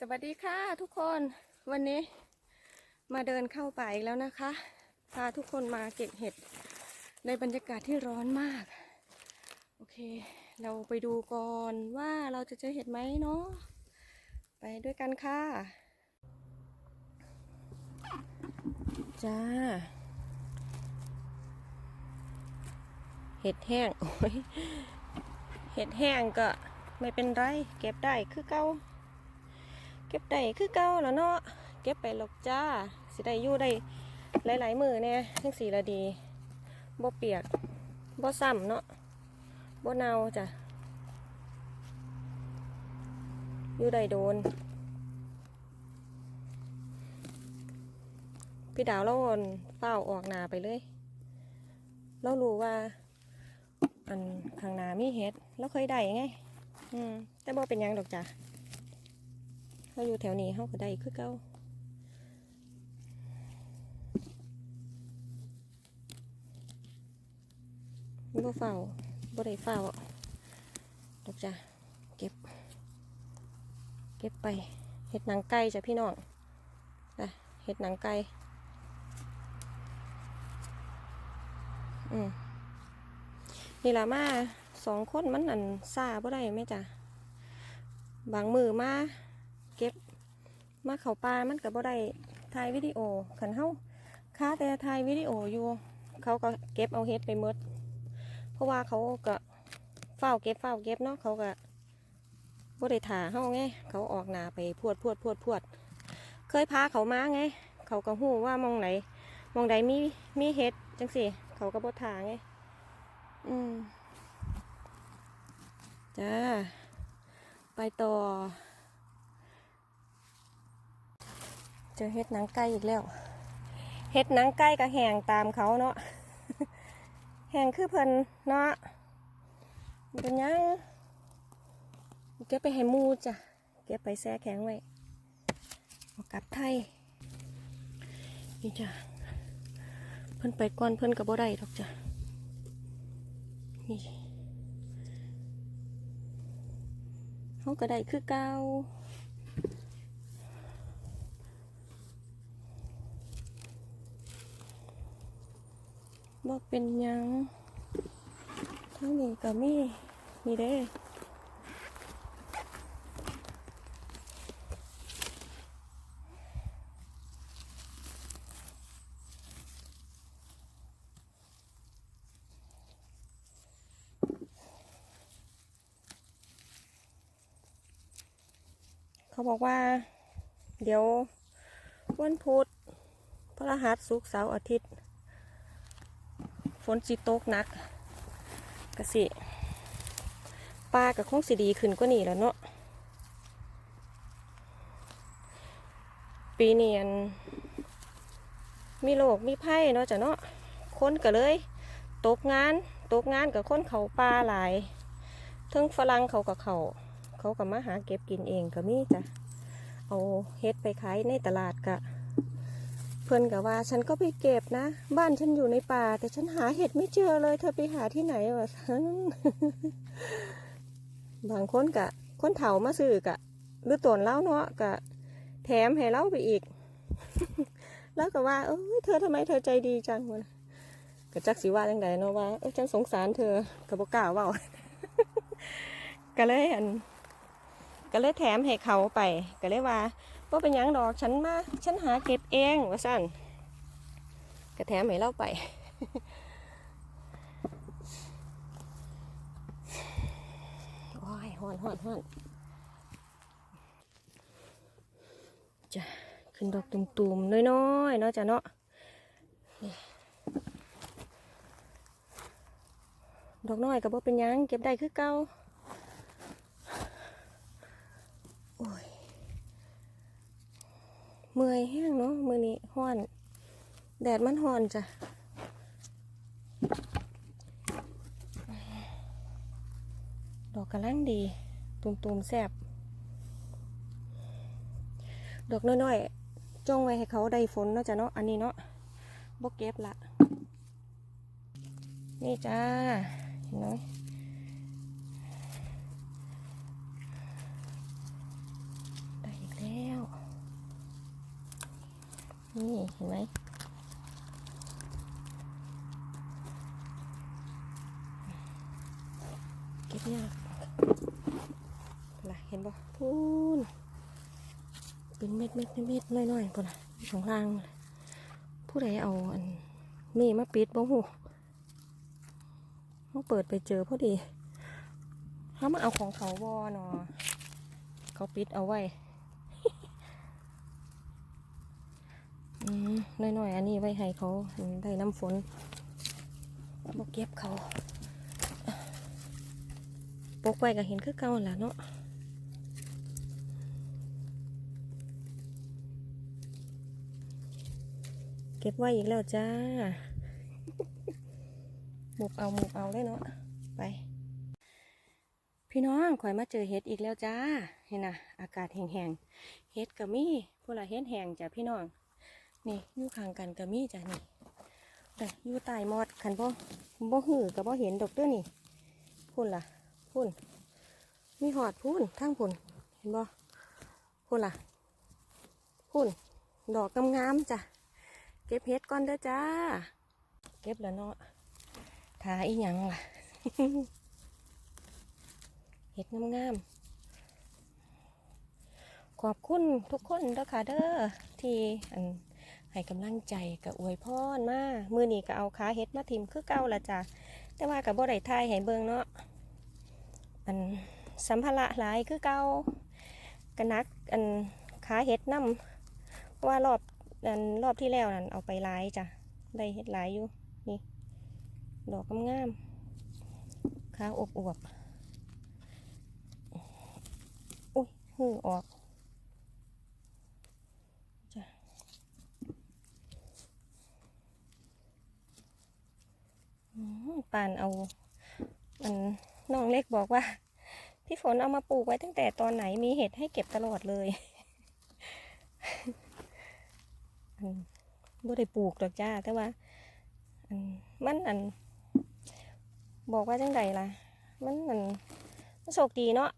สวัสดีค่ะทุกคนวันนี้มาเดินเข้าป่าอีกแล้วนะคะพาทุกคนมาเก็บเห็ดในบรรยากาศที่ร้อนมาก โอเค เราไปดูก่อนว่าเราจะเจอเห็ดไหมเนาะไปด้วยกันค่ะ จ้า เห็ดแห้งโอ้ยเห็ดแห้งก็ไม่เป็นไร เก็บได้คือเก่า เก็บได้คือเก่าแล้วเนาะเก็บไปหลกจ้าสิได้อยู่ได้หลายๆมือเนี่ยทั้งสีละดีบ่เปียกบ่ซ้ำเนาะบ่เน่าจ้ะอยู่ได้โดน พี่ดาวเราอ่อนเฝ้าออกนาไปเลย เรารู้ว่า อันข้างนามีเห็ดเราเคยได้ไง อืม แต่บ่เป็นยังดอกจ้ะ เขาอยู่แถวนี้เขาก็ได้คือเก่าบ่เฝ้าบ่ได้เฝ้าดอกจ้ะเก็บ เก็บไปเห็ดหนังไก่จ้ะพี่น้องไปเห็ดหนังไก่อืมนี่ละมาสองคนมันอันซาบ่ได้ไหมจ้ะบางมือมา มาเขาปลามันก็บ่ได้ถ่ายวิดีโอขันเฮาค้าแต่ถ่ายวิดีโออยู่ เขาก็เก็บเอาเฮ็ดไปหมด เพราะว่าเขาก็เฝ้าเก็บเฝ้าเก็บเนาะเขาก็บ่ได้ถ่าเฮาไงเขาออกหนาไปพวดพวดพวดพวด เคยพาเขามาไง เขาก็หู้ว่ามองไหนมองใดมีมีเฮ็ดจังสิเขาก็บ่ถ่าไง อืมจ้าไปต่อ เจอเห็ดหนังไก่อีกแล้วเห็ดหนังไก่กับแหงตามเขาเนาะ แหงคือเพิ่นเนาะเป็นยังเก็บไปให้มูจ้ะ เก็บไปแช่แข็งไว้กลับไทย นี่จ้ะ เพิ่นไปก่อนเพิ่นกับบ่ได้ดอกจ้ะ นี่เขาก็ได้คือเก่า บอกเป็นยังทั้งนี้ก็มีมีเด้เขาบอกว่า เดี๋ยววันพุธพฤหัสศุกร์เสาร์อาทิตย์ ฝนสิตกนักกะสิปลากับคงสิดีขึ้นกว่านี้แล้วเนาะปีเนียนมีโรคมีไพ่เนาะจ้ะเนาะคนก็เลย ตกงาน ตกงานกับคนเขาปลาหลายเทั้งฝรั่งเขากับเขา เขากับมาหาเก็บกินเองก็มีจ้ะเอาเฮ็ดไปขายในตลาดกะ เพื่อนกับว่าฉันก็ไปเก็บนะ บ้านฉันอยู่ในป่า แต่ฉันหาเห็ดไม่เจอเลย เธอไปหาที่ไหนวะบางคนกะคนเฒ่ามาซื้อกะหรือตนเล่าเนาะกะแถมให้เล่าไปอีก แล้วก็ว่าเออเธอทำไมเธอใจดีจังวะก็จักสิว่าจังใดเนาะว่าเออฉันสงสารเธอกับบอกกล้าเว่าก็เลยอันก็เลยแถมให้เขาไปก็เลยว่า ว่าเป็นยังดอกฉันมาฉันหาเก็บเองว่าสั่นกระแถมให้เราไป โอ้ยฮอนฮอนฮอนจ้ะขึ้นดอกตุ่มๆน้อยๆเนาะจ้ะเนาะดอกน้อยก็บ่เป็นยังเก็บได้คือเก่าโอ้ย เมื่อยแห้งเนาะมือนี้ห้อน แดดมันห้อนจ้ะดอกกระลังดี ตุ่มๆแซบดอกน้อยๆจ้องไว้ให้เขาได้ฝนเนาะจ้ะเนาะอันนี้เนาะบกเก็บละนี่จ้าเห็นไหมได้อีกแล้ว นี่เห็นไหมเก็บยากล่ะเห็นบ่พูนเป็นเม็ดเม็ดเม็ดน้อยน้อยๆปุ่นน่ะของล่าง ผู้ใดเอาอันนี่มาปิดบ่หูเขาเปิดไปเจอพอดีเขามาเอาของเขาวอเนาะเขาปิดเอาไว้ อืม น้อยๆอันนี้ไว้ให้เขาได้น้ำฝนบกเก็บเขาปกไว้ก็เห็นคือเก่าแหละเนาะเก็บไว้อีกแล้วจ้าหมุกเอาหมุกเอาเลยเนาะไป พี่น้องข่อยมาเจอเห็ดอีกแล้วจ้าเห็นนะอากาศแห้งๆเห็ดก็มีพวกละเห็ดแห้งจ้ะพี่น้อง นี่อยู่ข้างกันก็มีจ้ะนี่แต่อยู่ใต้มอดคันบ่บ่หือก็บ่เห็นดอกเด้อนี่พุ่นล่ะพุ่นมีหอดพุ่นทั้งพุ่นเห็นบ่พุ่นล่ะพุ่นดอกงามๆจ้ะเก็บเห็ดก่อนเด้อจ้า เก็บแล้วเนาะทาอีหยังล่ะเห็ดงามๆขอบคุณทุกคนเด้อค่ะเด้อที่อัน ให้กำลังใจกับอวยพรมามือนี้ก็เอาขาเฮ็ดมาทิมคือเก่าละจ้ะแต่ว่ากับบ่ได้ทายให้เบิ่งเนาะอันสัมภาระหลายคือเก่ากันนักอันขาเฮ็ดนำว่ารอบอันรอบที่แล้วนั่นเอาไปหลายจ้ะได้เฮ็ดหลายอยู่นี่ดอกงามๆขาอบอวบอุ้ยหือออก อืม ปานเอา มันน้องเล็กบอกว่า พี่ฝนเอามาปลูกไว้ตั้งแต่ตอนไหนมีเห็ดให้เก็บตลอดเลยอันบ่ได้ปลูกดอกจ้า แต่ว่าอันมันอัน บอกว่าจังใดล่ะ มันอันมันโชคดีเนาะ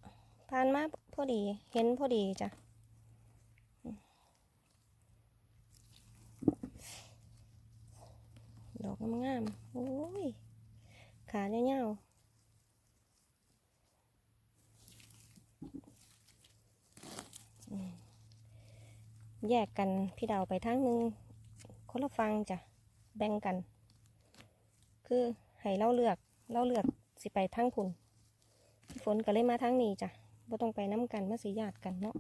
ผ่านมาพอดีเห็นพอดีจ้ะดอกงามๆโอ้ย ขาเนี้ยวๆแยกกันพี่ดาวไปทางนึงคนละฟังจ้ะแบ่งกัน คือให้เราเลือกเราเลือกสิไปทางคุณพี่ฝนก็เลยมาทางนี้จ้ะบ่ต้องไปน้ำกันมาสิญาติกันเนาะ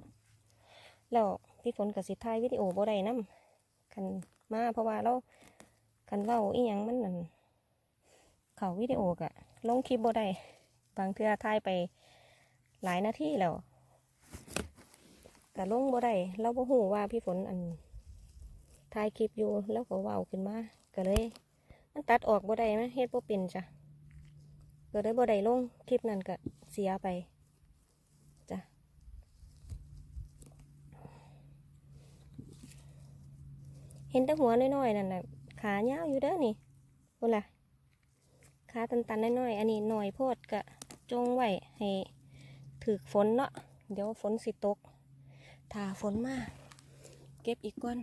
แล้วพี่ฝนกับสิถ่ายวิดีโอบ่ได้น้ำกันมาเพราะว่าเรากันเว้าอีหยังมันนั่น เขาวิดีโอกะลงคลิปบ่ได้ บางเทื่อถ่ายไปหลายนาทีแล้วก็ลงบ่ได้เราบ่ฮู้ว่าพี่ฝนอันถ่ายคลิปอยู่แล้วก็ว้าขึ้นมาก็เลย มันตัดออกบ่ได้นะเฮ็ดบ่เป็นจ้ะก็เลยบ่ได้ลงคลิปนั้นก็เสียไปจ้ะเห็นแต่หัวน้อยๆนั่นน่ะขายาวอยู่เด้อนี่พุ่นล่ะ ขาตันๆน้อยๆอันนี้หน่อยโพดกะจงไว้ให้ถือฝนเนาะเดี๋ยวฝนสิตกถ้าฝนมาเก็บอีกก้อน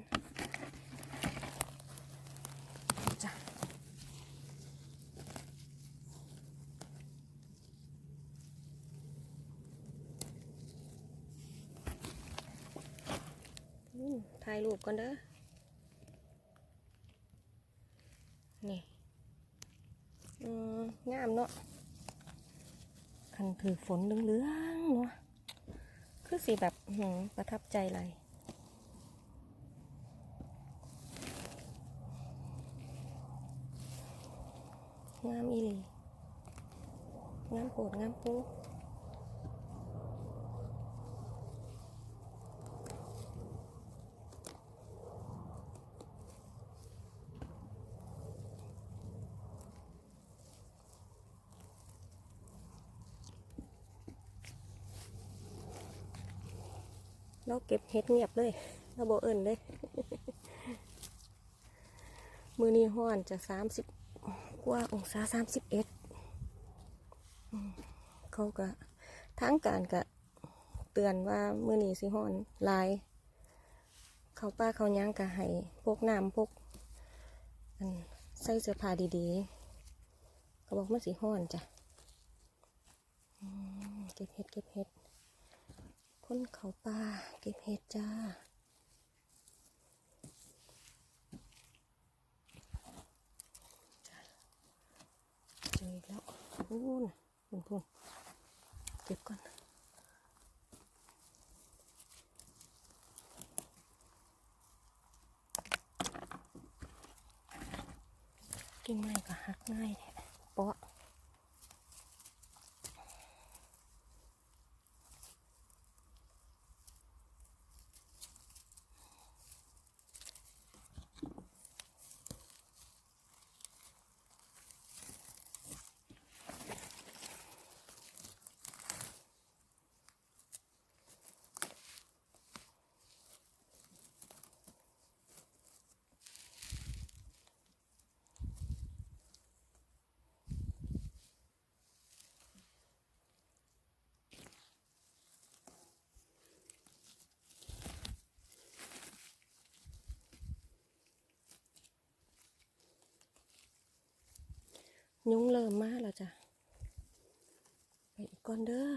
จ้ะถ่ายรูปก่อนเด้อ นี่อืมงามเนาะคันถือฝนเหลืองๆเนาะคือสีแบบประทับใจเลยงามอีหลีงามโปดงามปู เราเก็บเห็ดเงียบเลยเราโบเอิญเลย มือนี้ห้อนจะสามสิบกว่าองศาสามสิบเอ็ดเขาก็ทางการก็เตือนว่ามือนี้สิห้อนลาย เขาป้าเขาย่างกะให้พวกน้ำพวกใส่เสื้อผ้าดีๆเขาบอกมันสีห้อนจ้ะเก็บเห็ดเก็บเห็ด คนเขาป้าเก็บเห็ดจ้าจ้ะเจอแล้วพูนพูนพูนเก็บก่อนกิ่งไม้ก็หักง่ายแท้เปาะ ยุงเริ่มมาแล้วจ้ะ ไปอีกก่อนเด้อ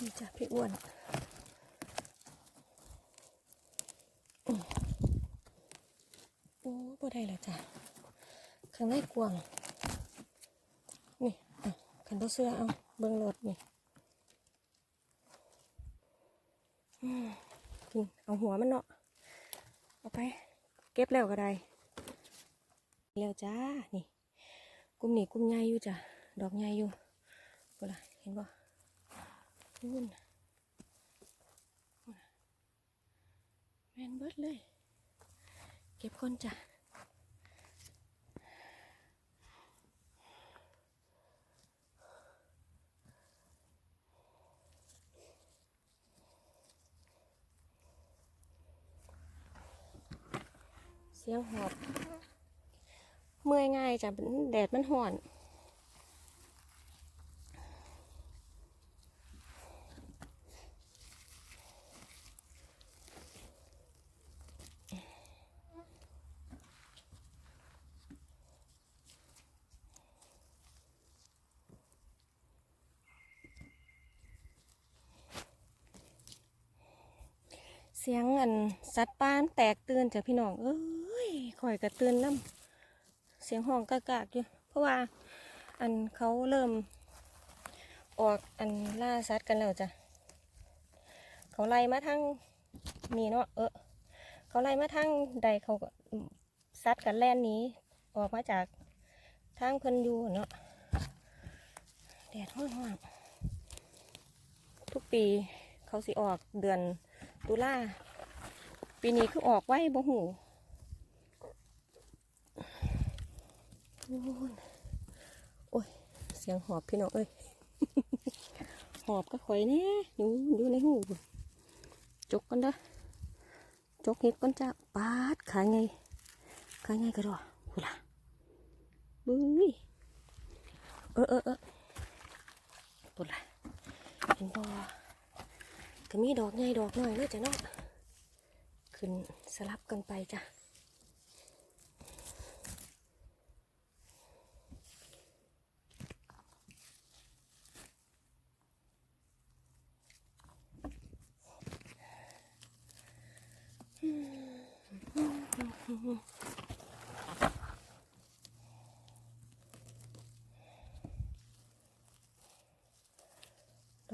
นี่จ้ะพี่อ้วนอืมโอ้บ่ได้แล้วจ้ะ ข้างในกวาง นี่อะขันบ่เสื้อเอาเบิ่งรถนี่อืมเอาหัวมันเนาะ เอาไป เก็บแล้วก็ได้ แล้วจ้า นี่ กลุ่มนี้กลุ่มใหญ่อยู่จ้ะ ดอกใหญ่อยู่ก็ล่ะเห็นบ่นู่นน่ะนู่นแมนเบิดเลย เก็บก่อนจ้ะเสียงหอบ ง่ายจ้ะแดดมันห่อน เสียงอันสัตว์ป้านแตกตื่นจ้ะพี่น้อง เอ้ยข่อยกระตื่นน้ำ เสียงห้องกากๆอยู่ เพราะว่าอันเขาเริ่ม ออกอันล่าสัตว์กันแล้วจ้ะ เขาไล่มาทั้งนี่เนาะเออเขาไล่มาทั้งใดเขาก็สัตว์กันแล่นนี้ออกมาจากทางเพิ่นอยู่เนาะแดดห้อนๆทุกปีเขาสิออกเดือนตุลาปีนี้คือออกไว้บ่หู โอ้ยโอ้ย เสียงหอบพี่น้องเอ้ย หอบก็ข่อยเนี่ยอยู่อยู่ในหูจกกันเด้อจกเห็ดก่อนจ้าปาดขายไงขายไงกระดอกูล่ะบุ้ยเออเออเออปุ่นล่ะเห็นบ่ก็มีดอกใหญ่ดอกน้อยเลยจ้ะเนาะขึ้นสลับกันไปจ้ะ ดอ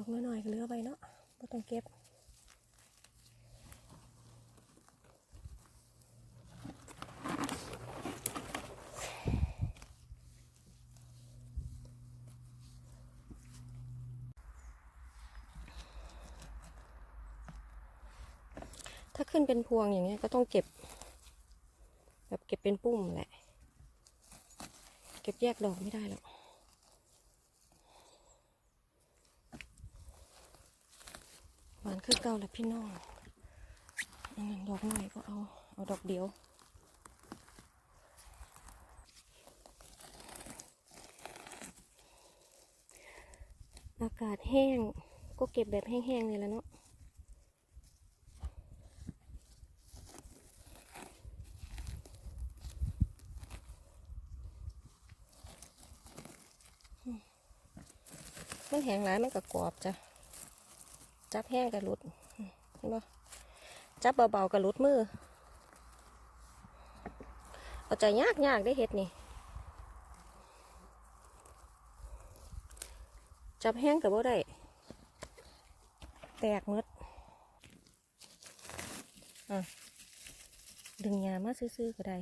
กน้อยๆก็เลือไปเนาะไม่ต้องเก็บ เป็นพวงอย่างเงี้ยก็ต้องเก็บ แบบเก็บเป็นปุ้มแหละ เก็บแยกดอกไม่ได้หรอกหวานคือเก่าแหละพี่น้องอันนั้นดอกหน่อยก็เอา เอาดอกเดียวอากาศแห้งก็เก็บแบบแห้งๆนี่แหละเนาะ แห้งหลายมันก็กรอบจ้ะ จับแห้งกับรุดเห็นปะจับเบาๆกับรุดมือ เอาใจยากยากได้เห็ดนี่ จับแห้งกับบ่ได้ แตกหมดอะดึงยามาซื้อๆก็ได้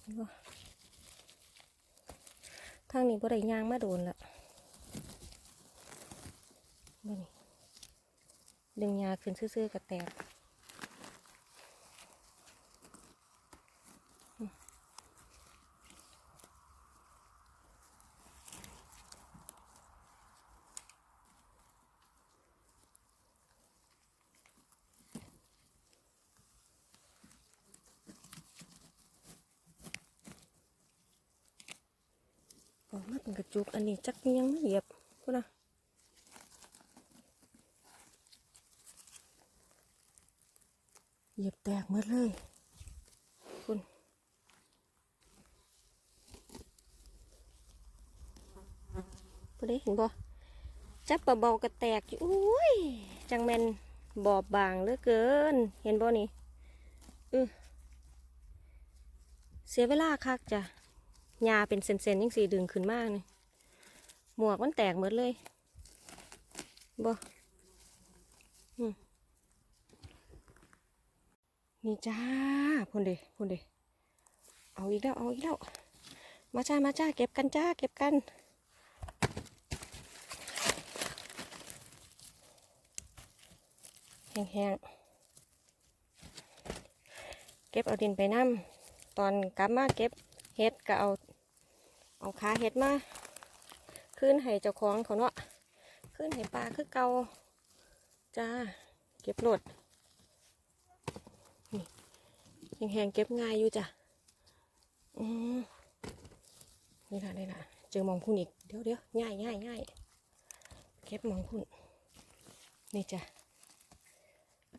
เห็นปะทางนี้บ่ได้ยางมาโดนละ บ่นี่ดึงยาขึ้นซื่อๆก็แตกออกมาเป็นกระจุก อันนี้จักยังไม่เหยียบพูดนะเห ยียบแตกหมดเลย คุณพอได้เห็นบ่จับเบาๆกระแตกอยู่อุ้ย จังแมนบอบบางเหลือเกิน เห็นบ่นี่อือเสียเวลาคักจ้ะยาเป็นเซนๆยังสีดึงขึ้นมากเลยหมวกมันแตกหมดเลยบ่อืม นี่จ้าพุ่นเดพุ่นเดเอาอีกแล้วเอาอีกแล้วมาจ้ามาจ้าเก็บกันจ้าเก็บกันแห้งๆเก็บเอาดินไปน้ำตอนกลับมาเก็บเฮ็ดก็เอาเอาขาเฮ็ดมาขึ้นให้เจ้าของเขาเนาะขึ้นให้ปลาคือเกาจ้าเก็บโหลด นี่แหงเก็บง่ายอยู่จ้ะอืมนี่ละนี่ละเจอมองคุณอีกเดี๋ยวเดี๋ยวง่ายง่ายง่ายเก็บมองคุณนี่จ้ะ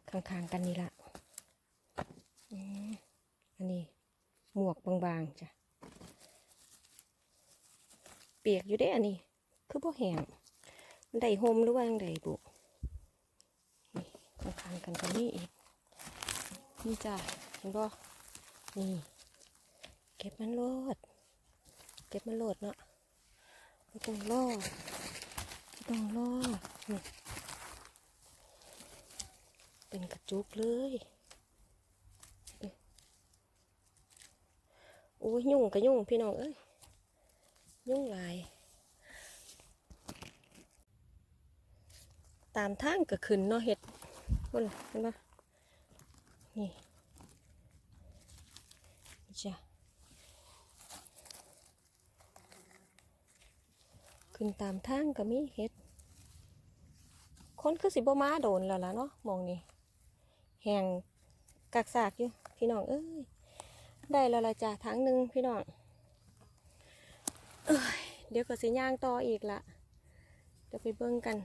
ข้างๆกันนี่ละอืมอันนี้หมวกบางๆจ้ะเปียกอยู่ได้อันนี้ คือบ่แห้งมันได้โฮมหรือว่าจั่งใดบุนี่ข้างๆกันก็นี่อีกนี่จ้ะ ห็นบ่นี่ เก็บมันโลด เก็บมันโลดเนาะไม่ต้องรอไม่ต้องรอนี่เป็นกระจุกเลยโอ้ยยุ่งกับยุ่งพี่น้องเอ้ยยุ่งหลาย ตามทางก็ขึ้นเนาะเห็ดคนเห็นปะนี่ จ้ะขึ้นตามทางก็มีเห็ด คนคือสิบมาโดนแล้วล่ะเนาะมองนี่แหงกักซากอยู่พี่น้องเอ้ยได้แล้วล่ะจ้ะทั้งหนึ่งพี่น้องเอ้ยเดี๋ยวก็สิย่างต่ออีกละเดี๋ยวไปเบิ่งกัน